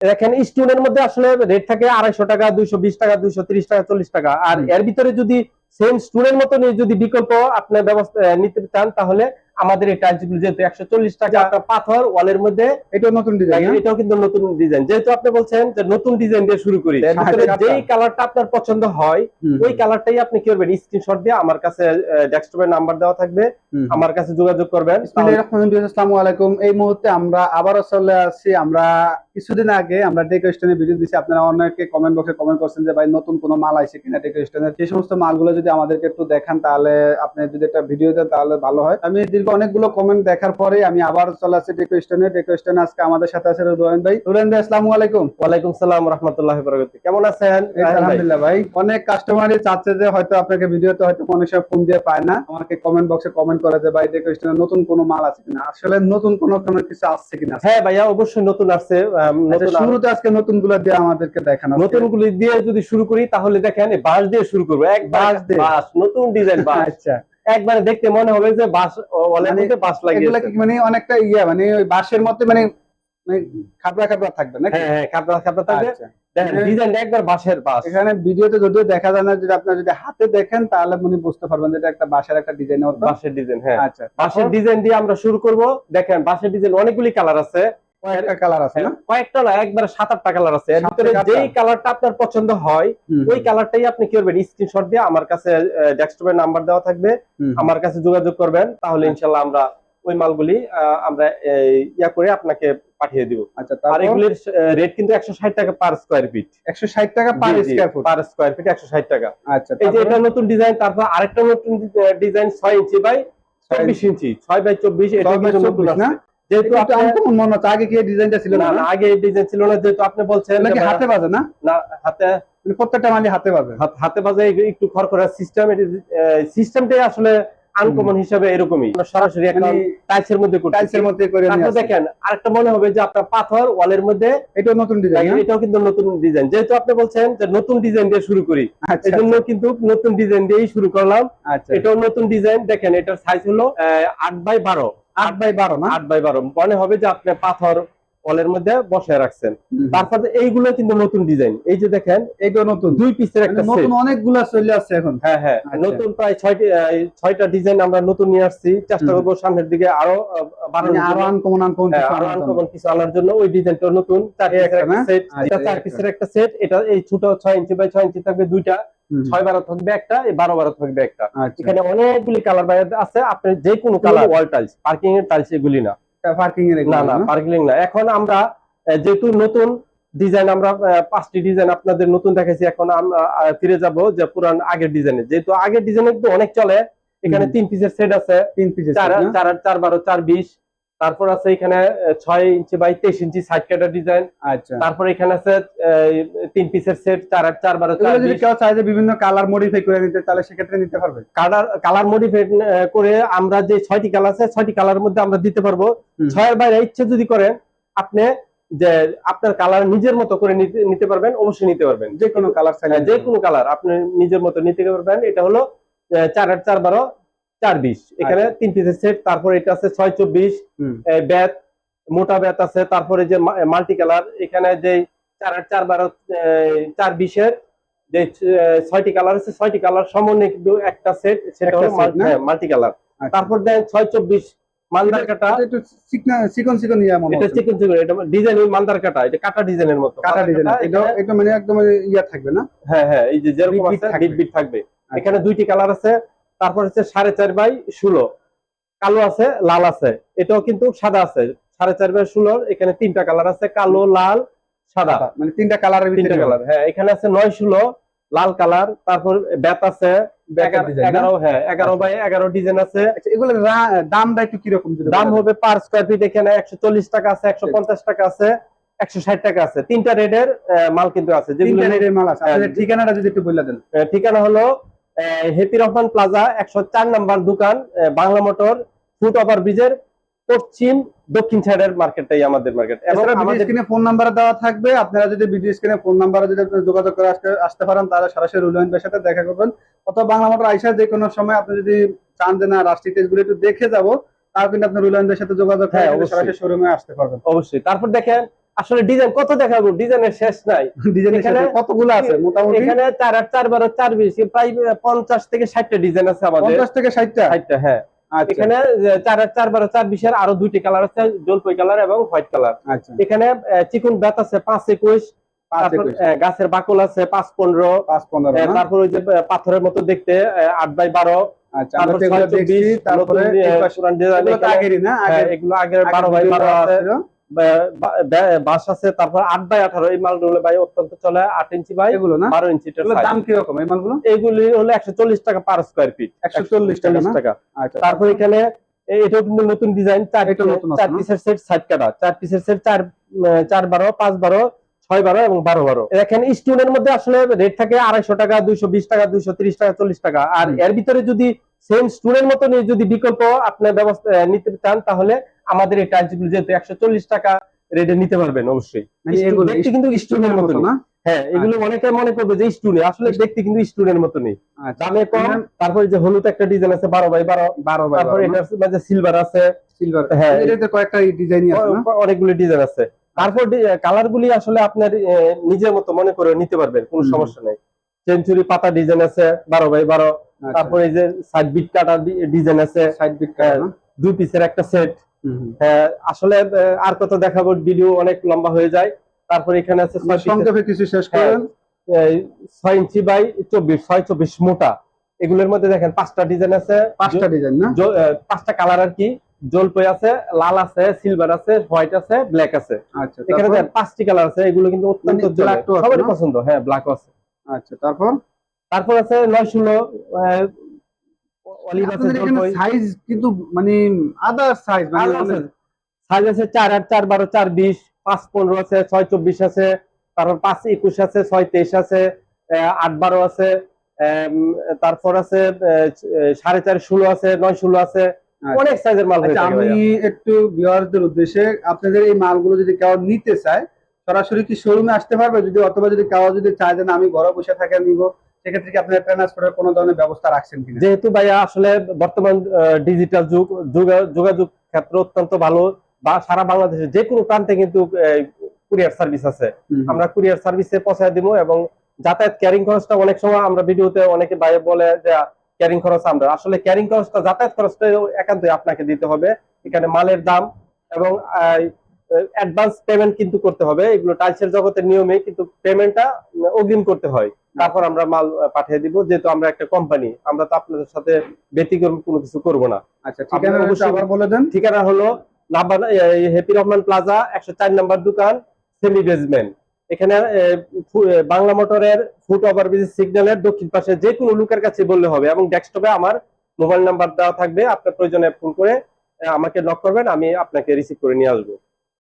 দেখেন স্টুডেন্টের মধ্যে আসলে রেট থাকে আড়াইশো টাকা দুইশো বিশ টাকা দুইশো ত্রিশ টাকা চল্লিশ টাকা। আর এর ভিতরে যদি সেম স্টুডেন্ট মতো যদি বিকল্প আপনার ব্যবস্থা নিতে চান তাহলে আমাদের এই টাইলসগুলো যেহেতু একশো চল্লিশ টাকা। আপনার পাথর ওয়ালের মধ্যে এটা নতুন ডিজাইন এটাও কিন্তু নতুন ডিজাইন যেহেতু আপনি বলছেন যে নতুন ডিজাইন দিয়ে শুরু করি আচ্ছা, যেই কালারটা আপনার পছন্দ হয় ওই কালারটাই আপনি কি করবেন? স্ক্রিনশট দিয়ে আমার কাছে ডেস্কটপের নাম্বার দেওয়া থাকবে। আমার কাছে যোগাযোগ করবেন। আসসালামু আলাইকুম। এই মুহূর্তে আমরা আবারও চলে আসছি। আমরা কিছুদিন আগে আমরা ডেকোরেশনের ভিডিও দিছি। আপনারা অনেকে কমেন্ট বক্সে কমেন্ট করছেন যে ভাই নতুন কোনো মাল আইছে কিনা ডেকোরেশনের সেই সমস্ত মালগুলো যদি আমাদেরকে একটু দেখান তাহলে আপনি যদি একটা ভিডিও দেন তাহলে ভালো হয়। আমি দীর্ঘ অনেকগুলো কমেন্ট দেখার পরে আমি আবার চলে আসছি ডেকোরেশনে ডেকোরেশনে আজকে আমাদের সাথে আছে রুয়েন ভাই। রুয়েন ভাই আসসালামু আলাইকুম। ওয়ালাইকুম সালাম রহমতুল্লাহ বরকত কেমন আছেন? আলহামদুলিল্লাহ ভাই। অনেক কাস্টমারই চাচ্ছে যে হয়তো আপনাকে ভিডিওতে হয়তো কোনো সময় ফোন দিয়ে পায় না। আমাকে কমেন্ট বক্সে কমেন্ট করে যে ভাই ডেকোরেশনের নতুন কোনো মাল আছে কিনা? আসলে নতুন কোনো কোনো কিছু আসছে কিনা? হ্যাঁ ভাইয়া অবশ্যই নতুন আসছে। আচ্ছা, নতুন শুরুতে আজকে নতুনগুলো দিয়ে আমাদেরকে দেখানো নতুন গুলি দিয়ে যদি শুরু করি তাহলে দেখেন বাঁশ দিয়ে শুরু করব। এক বাঁশ দিয়ে? বাঁশ নতুন ডিজাইন বাঁশ। আচ্ছা। একবারে দেখতে মনে হবে যে বাঁশ ওয়ালের মানে বাঁশ লাগিয়েছে মানে অনেকটা ইয়া মানে ওই বাঁশের মধ্যে মানে মানে খাবড়া থাকবে নাকি? হ্যাঁ হ্যাঁ খাপড়া খাপড়া থাকবে। আচ্ছা। ডিজাইন একবার বাঁশের বাঁশ। এখানে ভিডিওতে যদিও দেখা যায় না যদি আপনার যদি হাতে দেখেন তাহলে মানে বুঝতে পারবেন যে এটা একটা বাঁশের একটা ডিজাইন বাঁশের ডিজাইন হ্যাঁ। আচ্ছা। বাঁশের ডিজাইন দিয়ে আমরা শুরু করব। দেখেন বাঁশের ডিজাইন অনেকগুলি কালার আছে। একটা কালার আছে না? কয়েকটা না একবারে সাত আটটা কালার আছে। এর ভিতরে যেই কালারটা আপনার পছন্দ হয় ওই কালারটাই আপনি কি করবেন? স্ক্রিনশট দিয়ে আমার কাছে ডেস্কটপের নাম্বার দেওয়া থাকবে। আমার কাছে যোগাযোগ করবেন তাহলে ইনশাল্লাহ আমরা ওই মালগুলি আমরা ইয়া করে আপনাকে পাঠিয়ে দিব। আচ্ছা আর এগুলির রেট কিন্তু একশো ষাট টাকা পার স্কোয়ার ফিট একশো ষাট টাকা per square foot per square feet একশো ষাট টাকা। আচ্ছা এই যে এটা নতুন ডিজাইন তারপর আরেকটা নতুন ডিজাইন ছয় ইঞ্চি বাই চব্বিশ ইঞ্চি। ছয় বাই চব্বিশ এটা কিন্তু নতুন 24 না? আসছে। যেহেতু আনকমন মনে হচ্ছে আগে কি এই ডিজাইনটা ছিল না আগে এই ডিজাইন ছিল না যেহেতু আপনি বলছেন নাকি হাতে বাজে না? না হাতে মানে প্রত্যেকটা মালি হাতে বাজে। হাতে বাজে একটু খড়খড়া সিস্টেম সিস্টেমটাই আসলে আনকমন হিসাবে এরকমই। সরাসরি একটা মানে টাইলসের মধ্যে টাইলসের মধ্যে করে নিয়ে দেখেন আরেকটা মনে হবে যে আপনার পাথর ওয়ালের মধ্যে এটা নতুন ডিজাইন এটাও কিন্তু নতুন ডিজাইন যেহেতু আপনি বলছেন যে নতুন ডিজাইন দিয়ে শুরু করি আচ্ছা এই জন্য কিন্তু নতুন ডিজাইন দিয়েই শুরু করলাম। আচ্ছা এটাও নতুন ডিজাইন দেখেন এটার সাইজ হলো আট বাই বারো। আট বাই বারো না? আট বাই বারো। মনে হবে যে আপনি পাথর ওয়ালের মধ্যে বসায় রাখছেন। তারপর এইগুলো কিন্তু নতুন ডিজাইন। এই যে দেখেন এইটা নতুন। দুই পিসের একটা মানে নতুন অনেকগুলা চলে আসছে এখন। হ্যাঁ হ্যাঁ। আচ্ছা। নতুন প্রায় ছয়টি ছয়টা ডিজাইন আমরা নতুন নিয়ে আসছি। চেষ্টা। করব সামনের দিকে আরও মানে আরও আনকমন আনকমন হ্যাঁ, আরও আনার জন্য। uncommon কিছু আনার জন্য। ওই ডিজাইনটা নতুন। চার পিসের একটা সেট আচ্ছা, এটা এই চার পিসের একটা সেট এটা এই ছোট ছয় ইঞ্চি বাই ছয় ইঞ্চি থাকবে দুইটা। ছয় বারো থাকবে একটা বারো বারো থাকবে একটা। আচ্ছা। এখানে অনেকগুলি কালার বাইরে আছে আপনি যে কোনো কালার ওয়াল টাইলস পার্কিং এর টাইলস এগুলি না। পার্কিং এর না না? পার্কিং না। এখন আমরা যেহেতু নতুন ডিজাইন আমরা পাঁচটি ডিজাইন আপনাদের নতুন দেখাইছি এখন আমরা ফিরে যাব যে পুরান আগের ডিজাইনে যেহেতু আগের ডিজাইনে অনেক চলে এখানে তিন পিসের সেট আছে। তিন পিসের চার চার চার বারো চার বিশ। তারপর আছে এখানে ছয় ইঞ্চি বাই তেইশ ইঞ্চি সাইড কাটার ডিজাইন আচ্ছা। তারপর এখানে আছে তিন পিসের সেট চার আট চার বারো যদি কেউ চায় যে বিভিন্ন কালার মডিফাই করে নিতে তাহলে সেক্ষেত্রে নিতে পারবে? কালার কালার মডিফাই করে আমরা যে ছয়টি কালার আছে ছয়টি কালারের মধ্যে আমরা দিতে পারব। ছয়ের বাইরে ইচ্ছে যদি করেন আপনি যে আপনার কালার নিজের মতো করে নিতে নিতে পারবেন অবশ্যই নিতে পারবেন। যে কোনো কালার হ্যাঁ, যে কোনো কালার আপনি নিজের মতো নিতে পারবেন। এটা হলো চার আট চার বারো চার বিশ। এখানে তিন পিসের সেট তারপর এটা আছে ছয় চব্বিশ। ব্যাত মোটা ব্যাত আছে। তারপরে যে মাল্টি কালার এখানে যে চার আট চার বারো চার বিশের যে ছয়টি কালার আছে ছয়টি কালার সমন্বয়ে কিন্তু একটা সেট সেটা হলো মাল্টি কালার। আচ্ছা। তারপর দেন ছয় চব্বিশ মালদার কাটা। এটা একটু চিকন চিকন ইয়া মনে এটা চিকন চিকন এটা ডিজাইন মালদার কাটা এটা কাটা ডিজাইনের মতো। কাটা ডিজাইন কাটা, এটা এটা মানে একদম ইয়া থাকবে না? হ্যাঁ হ্যাঁ এই যে যেরকম বিট বিট আছে থাকবে। বিট বিট থাকবে এখানে দুইটি কালার আছে তারপর হচ্ছে সাড়ে চার বাই ষোলো। কালো আছে লাল আছে। এটাও কিন্তু সাদা আছে। সাড়ে চার বাই ষোলো এখানে তিনটা কালার আছে কালো লাল সাদা। মানে তিনটা কালারের তিনটা কালার হ্যাঁ এখানে আছে নয় ষোলো লাল কালার তারপর ব্যাত আছে এগারো- হ্যাঁ এগারো বাই এগারো ডিজাইন আছে। আচ্ছা এগুলো দামটা একটু কীরকম দাম হবে পার স্কোয়ার ফিট এখানে একশো চল্লিশ টাকা আছে একশো পঞ্চাশ টাকা আছে একশো ষাট টাকা আছে। তিনটা রেডের মাল কিন্তু আছে যেগুলো মাল আছে। হ্যাঁ, ঠিকানাটা যদি একটু বলে দেন। ঠিকানা হলো হেপি রহমান প্লাজা একশো চার নাম্বার দোকান বাংলা মোটর ফুট ওভার ব্রিজের পশ্চিম দক্ষিণ সাইডের মার্কেটটাই আমাদের মার্কেট। এছাড়া ভিডিও স্ক্রিনে ফোন নাম্বার দেওয়া থাকবে। আপনারা যদি ভিডিও স্ক্রিনে ফোন নাম্বারে যদি যোগাযোগ করে আসতে আসতে পারেন তাহলে সরাসরি রুলাইন ভাইয়ের সাথে দেখা করবেন। অথবা বাংলা মোটর আইসা যে কোনো সময় আপনি যদি চান যে না রাষ্ট্রীয় টেস্টগুলো একটু দেখে যাব তাও কিন্তু আপনি রুলাইন ভাইয়ের সাথে যোগাযোগ করে হ্যাঁ, অবশ্যই। সরাসরি শোরুমে আসতে পারবেন। অবশ্যই। তারপর দেখেন আসলে ডিজাইন কত দেখাবো? ডিজাইনের শেষ নাই। এখানে- কতগুলো আছে? মোটামুটি? এখানে চার আট চার বারো চার বিশ প্রায় পঞ্চাশ থেকে ষাটটা ডিজাইন আছে আমাদের। পঞ্চাশ থেকে ষাটটা? ষাটটা হ্যাঁ। আচ্ছা। এখানে চার আট চার বারো চার বিশের আরও দুইটি কালার আছে জলপাই কালার এবং হোয়াইট কালার। আচ্ছা। এখানে চিকন বেত আছে পাঁচ একুশ। গাছের বাকল আছে পাঁচ পনেরো। পাঁচ পনেরো তারপর ওই যে পাথরের মতো দেখতে আট বাই বারো। আচ্ছা তারপর এগুলো হ্যাঁ, আগের বারো বাই বারো আছে। বাস আছে তারপর আট বাই আঠারো এই মালগুলো ভাই অত্যন্ত চলে আট ইঞ্চি বাই এগুলো না? বারো ইঞ্চি দাম কীরকম এই মালগুলো? এগুলি হলো একশো চল্লিশ টাকা পার স্কোয়ার ফিট একশো চল্লিশ টাকা আচ্ছা। তারপর এখানে এটাও কিন্তু নতুন ডিজাইন চার চার পিসের সেট কাটা। চার পিসের সেট চার চার বারো পাঁচ বারো ছয় বারো এবং বারো বারো। এখানে স্টুডেন্টের মধ্যে আসলে রেট থাকে আড়াইশো টাকা দুইশো বিশ টাকা দুইশো তিরিশ টাকা চল্লিশ টাকা। আর এর ভিতরে যদি সেম স্টুডেন্ট মতো নিয়ে যদি বিকল্প আপনার ব্যবস্থা নিতে চান তাহলে আমাদের এই টাইলসগুলো যেহেতু একশো চল্লিশ টাকা রেটে নিতে পারবেন অবশ্যই। মানে দেখতে কিন্তু স্টুডেন্টের মতো না? হ্যাঁ এগুলো অনেকে মনে করবে যে স্টুডেন্ট আসলে দেখতে কিন্তু স্টুডেন্টের মতো নেই আচ্ছা। দামে কম তারপরে যে হলুদ একটা ডিজাইন আছে বারো বাই বারো। বারো বাই তারপর এটার মাঝে সিলভার আছে। সিলভার হ্যাঁ। এটাতে কয়েকটা ডিজাইনই আছে অনেকগুলি ডিজাইন আছে। তারপর কালার গুলি আসলে আপনার নিজের মতো মনে করে নিতে পারবেন কোনো সমস্যা নেই। সেঞ্চুরি পাতা ডিজাইন আছে বারো বাই বারো। আচ্ছা। তারপর এই যে সাইড বিট কাটা ডিজাইন আছে। সাইড বিট না দুই পিসের একটা সেট। আসলে আর কত দেখাবো ভিডিও অনেক লম্বা হয়ে যায়। তারপর এখানে আছে সংক্ষেপে কিছু শেষ হ্যাঁ, করেন। ছয় ইঞ্চি বাই চব্বিশ ছয় চব্বিশ মোটা। এগুলোর মধ্যে দেখেন পাঁচটা ডিজাইন আছে। পাঁচটা ডিজাইন না? পাঁচটা কালার আর কি। জলপাই আছে লাল আছে সিলভার আছে হোয়াইট আছে ব্ল্যাক আছে। আচ্ছা এখানে দেখেন পাঁচটি কালার আছে এগুলো কিন্তু অত্যন্ত মানে সবারই পছন্দ হ্যাঁ ব্ল্যাক আছে। আচ্ছা তারপর? তারপর আছে নয় ষোলো অলিভ আছে জলপাই। সাইজ কিন্তু মানে আদার সাইজ মানে সাইজ আছে চার আট চার বারো চার বিশ পাঁচ পনেরো আছে ছয় চব্বিশ আছে তারপর পাঁচ একুশ আছে ছয় তেইশ আছে আহ, আট বারো আছে তারপর আছে আহ, সাড়ে চার ষোলো আছে নয় ষোলো আছে অনেক সাইজের মাল হয়ে আচ্ছা আমি একটু ভিউয়ারদের উদ্দেশ্যে আপনাদের এই মালগুলো যদি কেউ নিতে চায় সরাসরি কি শোরুমে আসতে পারবে? যদি অথবা যদি কেউ যদি চায় যে আমি ঘরে বসে থাকে নিব সেক্ষেত্রে কি আপনারা ট্রান্সপোর্টের কোনো ধরনের ব্যবস্থা রাখছেন কিনা? যেহেতু ভাইয়া আসলে বর্তমান ডিজিটাল যুগ যোগাযোগ ক্ষেত্র অত্যন্ত ভালো। বা সারা বাংলাদেশে যে কোনো প্রান্তে কিন্তু কুরিয়ার সার্ভিস আছে। আমরা কুরিয়ার সার্ভিসে পৌঁছায় দিব এবং যাতায়াত ক্যারিং খরচটা অনেক সময় আমরা ভিডিওতে অনেকে ভাই বলে যে ক্যারিং খরচ আমরা। আসলে ক্যারিং খরচটা যাতায়াত খরচটা একান্তই আপনাকে দিতে হবে। এখানে মালের দাম এবং অ্যাডভান্স পেমেন্ট কিন্তু করতে হবে। এগুলো টাইলসের জগতের নিয়মে কিন্তু পেমেন্টটা অগ্রিম করতে হয়। তারপর আমরা মাল পাঠিয়ে দিব যেহেতু আমরা একটা কোম্পানি আমরা তো আপনাদের সাথে ব্যতিক্রম কোনো কিছু করব না। আচ্ছা ঠিকানা অবশ্যই আবার বলে দেন। ঠিকানা হলো হ্যাপি রহমান প্লাজা একশো চার নাম্বার দোকান সেমি বেসমেন্ট এখানে বাংলা মোটরের ফুট ওভারব্রিজ সিগন্যালের দক্ষিণ পাশে যে কোনো লোকের কাছে বললে হবে এবং ডেস্কটপে আমার মোবাইল নাম্বার দেওয়া থাকবে আপনার প্রয়োজনে ফোন করে আমাকে নক করবেন আমি আপনাকে রিসিভ করে নিয়ে আসব।